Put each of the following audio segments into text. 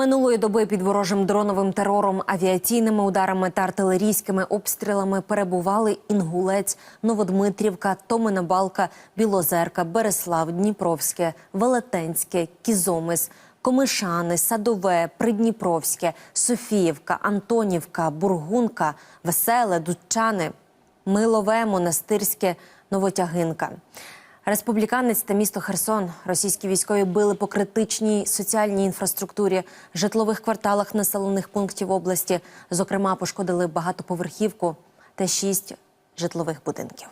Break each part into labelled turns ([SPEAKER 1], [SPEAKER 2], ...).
[SPEAKER 1] Минулої доби під ворожим дроновим терором, авіаційними ударами та артилерійськими обстрілами перебували Інгулець, Новодмитрівка, Томина Балка, Білозерка, Береслав, Дніпровське, Велетенське, Кізомис, Комишани, Садове, Придніпровське, Софіївка, Антонівка, Бургунка, Веселе, Дудчани, Милове, Монастирське, Новотягинка. Республіканець та місто Херсон російські військові били по критичній соціальній інфраструктурі, житлових кварталах населених пунктів області. Зокрема, пошкодили багатоповерхівку та шість житлових будинків.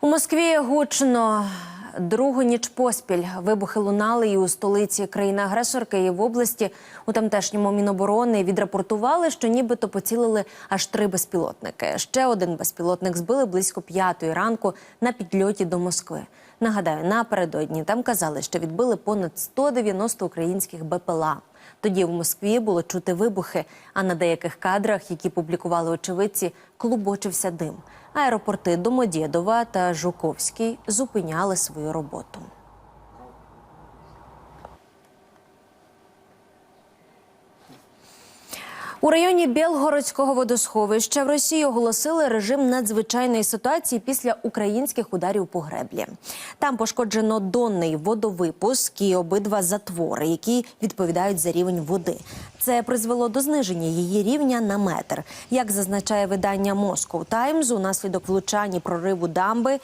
[SPEAKER 1] У Москві гучно другу ніч поспіль вибухи лунали і у столиці країни-агресорки і в області у тамтешньому міноборони відрапортували, що нібито поцілили аж три безпілотники. Ще один безпілотник збили близько п'ятої ранку на підльоті до Москви. Нагадаю, напередодні там казали, що відбили понад 190 українських БПЛА. Тоді в Москві було чути вибухи. А на деяких кадрах, які публікували очевидці, клубочився дим. Аеропорти Домодєдова та Жуковський зупиняли свою роботу. У районі Білгородського водосховища в Росії оголосили режим надзвичайної ситуації після українських ударів по греблі. Там пошкоджено донний водовипуск і обидва затвори, які відповідають за рівень води. Це призвело до зниження її рівня на метр. Як зазначає видання Moscow Times, унаслідок влучань і прориву дамби.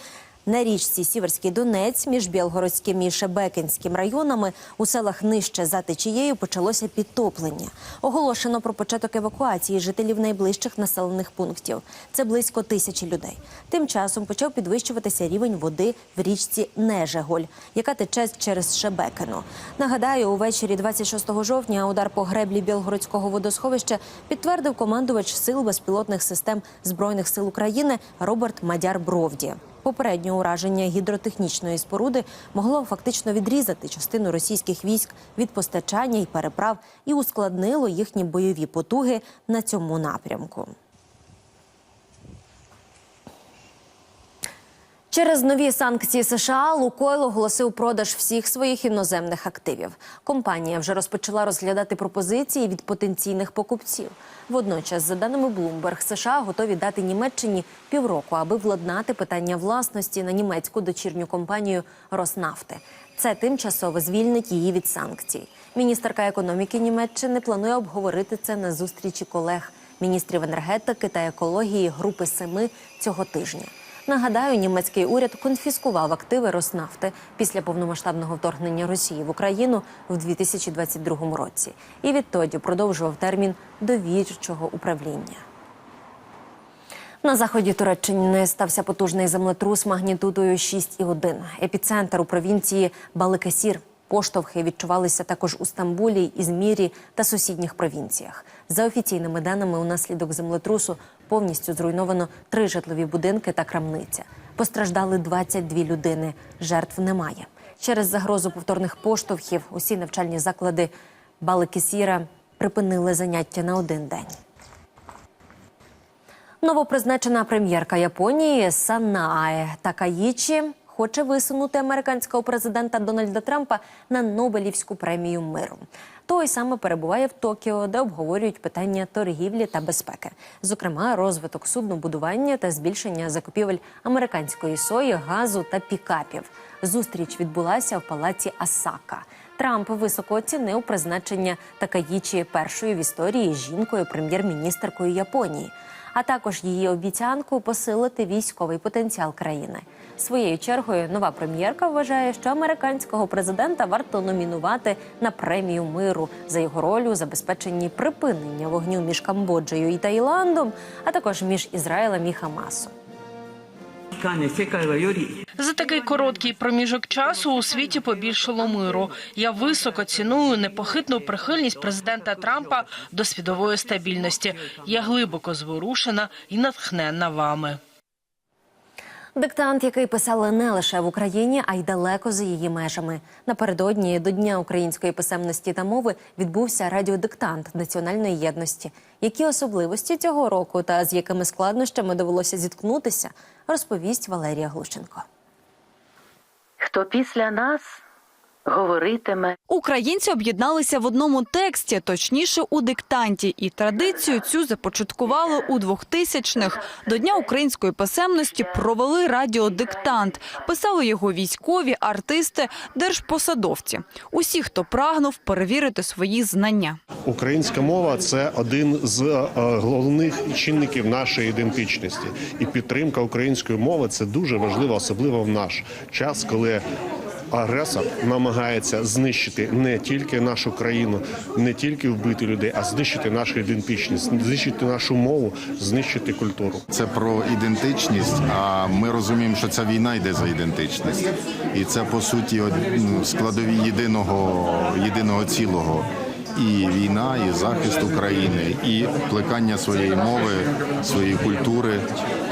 [SPEAKER 1] На річці Сіверський Донець між Білгородським і Шебекинським районами у селах нижче за течією почалося підтоплення. Оголошено про початок евакуації жителів найближчих населених пунктів. Це близько тисячі людей. Тим часом почав підвищуватися рівень води в річці Нежеголь, яка тече через Шебекино. Нагадаю, увечері 26 жовтня удар по греблі Білгородського водосховища підтвердив командувач сил безпілотних систем збройних сил України Роберт Мадяр Бровді. Попереднє ураження гідротехнічної споруди могло фактично відрізати частину російських військ від постачання і переправ і ускладнило їхні бойові потуги на цьому напрямку. Через нові санкції США Лукойл оголосив продаж всіх своїх іноземних активів. Компанія вже розпочала розглядати пропозиції від потенційних покупців. Водночас, за даними Bloomberg, США готові дати Німеччині півроку, аби владнати питання власності на німецьку дочірню компанію Роснафти. Це тимчасово звільнить її від санкцій. Міністерка економіки Німеччини планує обговорити це на зустрічі колег міністрів енергетики та екології Групи Семи цього тижня. Нагадаю, німецький уряд конфіскував активи Роснафти після повномасштабного вторгнення Росії в Україну в 2022 році і відтоді продовжував термін довірчого управління. На заході Туреччини стався потужний землетрус магнітудою 6,1. Епіцентр у провінції Баликасір. Поштовхи відчувалися також у Стамбулі, Ізмірі та сусідніх провінціях. За офіційними даними, унаслідок землетрусу повністю зруйновано три житлові будинки та крамниця. Постраждали 22 людини. Жертв немає. Через загрозу повторних поштовхів усі навчальні заклади Баликисіра припинили заняття на один день. Новопризначена прем'єрка Японії Санна Санае Такаїчі хоче висунути американського президента Дональда Трампа на Нобелівську премію миру. Той саме перебуває в Токіо, де обговорюють питання торгівлі та безпеки, зокрема розвиток суднобудування та збільшення закупівель американської сої, газу та пікапів. Зустріч відбулася в палаці Асака. Трамп високо оцінив призначення Такаїчі першою в історії жінкою прем'єр-міністеркою Японії, а також її обіцянку посилити військовий потенціал країни. Своєю чергою нова прем'єрка вважає, що американського президента варто номінувати на премію миру за його роль у забезпеченні припинення вогню між Камбоджею і Таїландом, а також між Ізраїлем і Хамасом.
[SPEAKER 2] За такий короткий проміжок часу у світі побільшало миру. Я високо ціную непохитну прихильність президента Трампа до світової стабільності. Я глибоко зворушена і натхнена вами.
[SPEAKER 1] Диктант, який писали не лише в Україні, а й далеко за її межами. Напередодні до Дня української писемності та мови відбувся радіодиктант національної єдності. Які особливості цього року та з якими складнощами довелося зіткнутися, розповість Валерія Глущенко.
[SPEAKER 3] Хто після нас, говоритиме.
[SPEAKER 4] Українці об'єдналися в одному тексті, точніше у диктанті, і традицію цю започаткували у 2000-х. До Дня української писемності провели радіодиктант. Писали його військові, артисти, держпосадовці. Усі, хто прагнув перевірити свої знання.
[SPEAKER 5] Українська мова це один з е, головних чинників нашої ідентичності, і підтримка української мови це дуже важливо, особливо в наш час, коли агресор намагається знищити не тільки нашу країну, не тільки вбити людей, а знищити нашу ідентичність, знищити нашу мову, знищити культуру.
[SPEAKER 6] Це про ідентичність. А ми розуміємо, що ця війна йде за ідентичність, і це по суті ну, складові єдиного єдиного цілого. І війна, і захист України, і плекання своєї мови, своєї культури.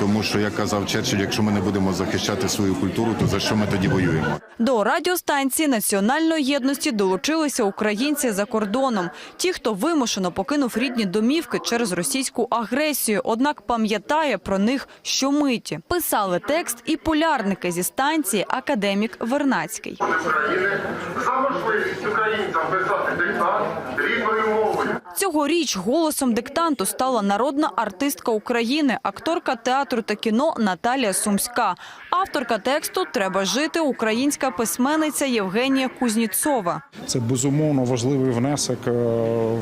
[SPEAKER 6] Тому що як казав Черчилль, якщо ми не будемо захищати свою культуру, то за що ми тоді воюємо?
[SPEAKER 4] До радіостанції національної єдності долучилися українці за кордоном. Ті, хто вимушено покинув рідні домівки через російську агресію, однак пам'ятає про них щомиті. Писали текст і полярники зі станції академік Вернацький.
[SPEAKER 7] України за можливість українцям писати диктант.
[SPEAKER 4] Цьогоріч голосом диктанту стала народна артистка України, акторка театру та кіно Наталія Сумська. Авторка тексту Треба жити українська письменниця Євгенія Кузніцова.
[SPEAKER 8] Це безумовно важливий внесок е,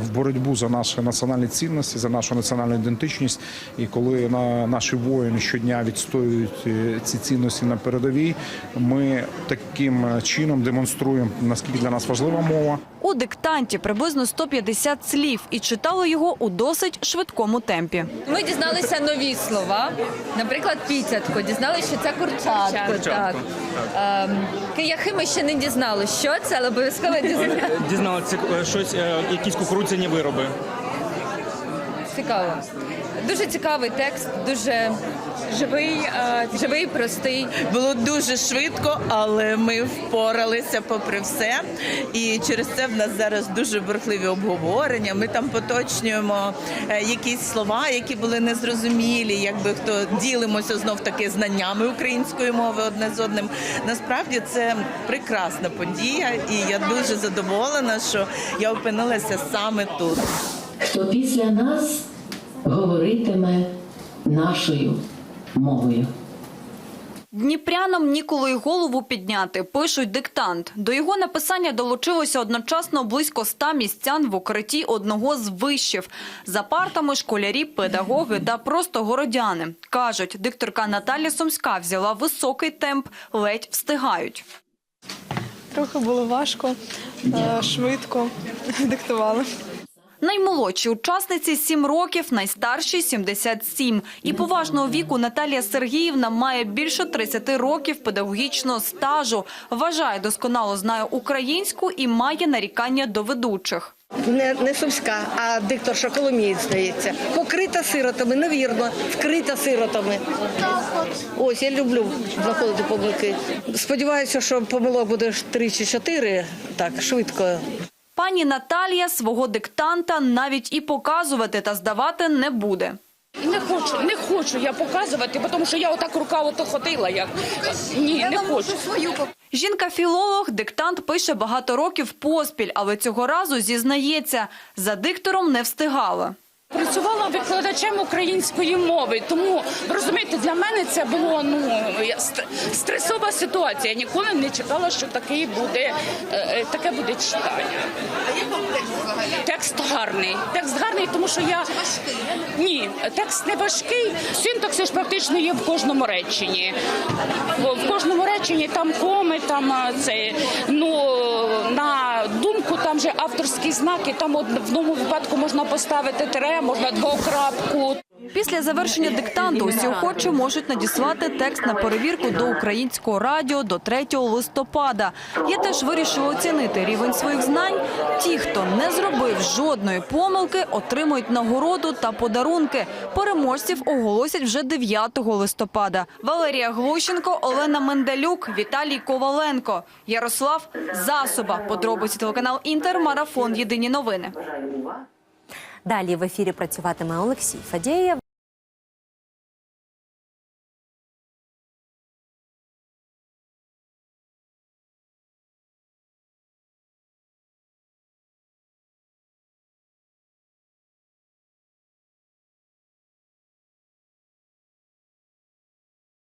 [SPEAKER 8] в боротьбу за наші національні цінності, за нашу національну ідентичність. І коли на наші воїни щодня відстоюють е, ці цінності на передовій, ми таким чином демонструємо наскільки для нас важлива мова.
[SPEAKER 4] У диктанті приблизно 150 слів і читали його у досить швидкому темпі.
[SPEAKER 9] Ми дізналися нові слова. Наприклад, піцятко. Дізналися, що це курчатко. Так. Ем, кияхи ми ще не дізналися, що це, але обов'язково дізналися.
[SPEAKER 10] Дізналися е, щось, е, якісь кукурудзяні вироби.
[SPEAKER 9] Цікаво. Дуже цікавий текст, дуже живий, е, живий, простий.
[SPEAKER 11] Було дуже швидко, але ми впоралися попри все. І через це в нас зараз дуже бурхливі обговорення. Ми там поточнюємо е, якісь слова, які були незрозумілі, якби хто ділимося знов таки знаннями української мови одне з одним. Насправді це прекрасна подія, і я дуже задоволена, що я опинилася саме тут.
[SPEAKER 3] Хто після нас говоритиме нашою мовою.
[SPEAKER 4] Дніпрянам ніколи й голову підняти, пишуть диктант. До його написання долучилося одночасно близько ста містян в укритті одного з вишів. За партами школярі, педагоги та просто городяни. Кажуть, дикторка Наталя Сумська взяла високий темп, ледь встигають.
[SPEAKER 12] Трохи було важко, е, швидко диктували.
[SPEAKER 4] Наймолодші учасниці 7 років, найстарші 77. І поважного віку Наталія Сергіївна має більше 30 років педагогічного стажу. Вважає, досконало знає українську і має нарікання до ведучих.
[SPEAKER 12] Не, не Сумська, а диктор Коломієць, здається. Покрита сиротами, невірно, вкрита сиротами. Ось я люблю знаходити помилки. Сподіваюся, що помилок буде ж три чи чотири. Так, швидко.
[SPEAKER 4] Пані Наталія свого диктанта навіть і показувати та здавати не буде.
[SPEAKER 13] Не хочу, не хочу я показувати, тому що я отак рука ото ходила. Я ні, не хочу.
[SPEAKER 4] Жінка-філолог диктант пише багато років поспіль, але цього разу зізнається, за диктором не встигала.
[SPEAKER 13] Працювала викладачем української мови, тому розумієте, для мене це було ну стресова ситуація. Я ніколи не чекала, що такий буде е, е, таке буде читання. Текст гарний. Текст гарний, тому що я ні, текст не важкий. Синтаксис практично є в кожному реченні. В в кожному реченні там коми, там це ну на думку, там же авторські знаки. Там в одному випадку можна поставити тире, можна двокрапку.
[SPEAKER 4] Після завершення диктанту усі охочі можуть надіслати текст на перевірку до українського радіо до 3 листопада. Я теж вирішила оцінити рівень своїх знань. Ті, хто не зробив жодної помилки, отримують нагороду та подарунки. Переможців оголосять вже 9 листопада. Валерія Глущенко, Олена Менделюк, Віталій Коваленко, Ярослав Засоба. Подробиці телеканал Інтер. Марафон. Єдині новини.
[SPEAKER 1] Далі в ефірі працюватиме Олексій Фадєєв.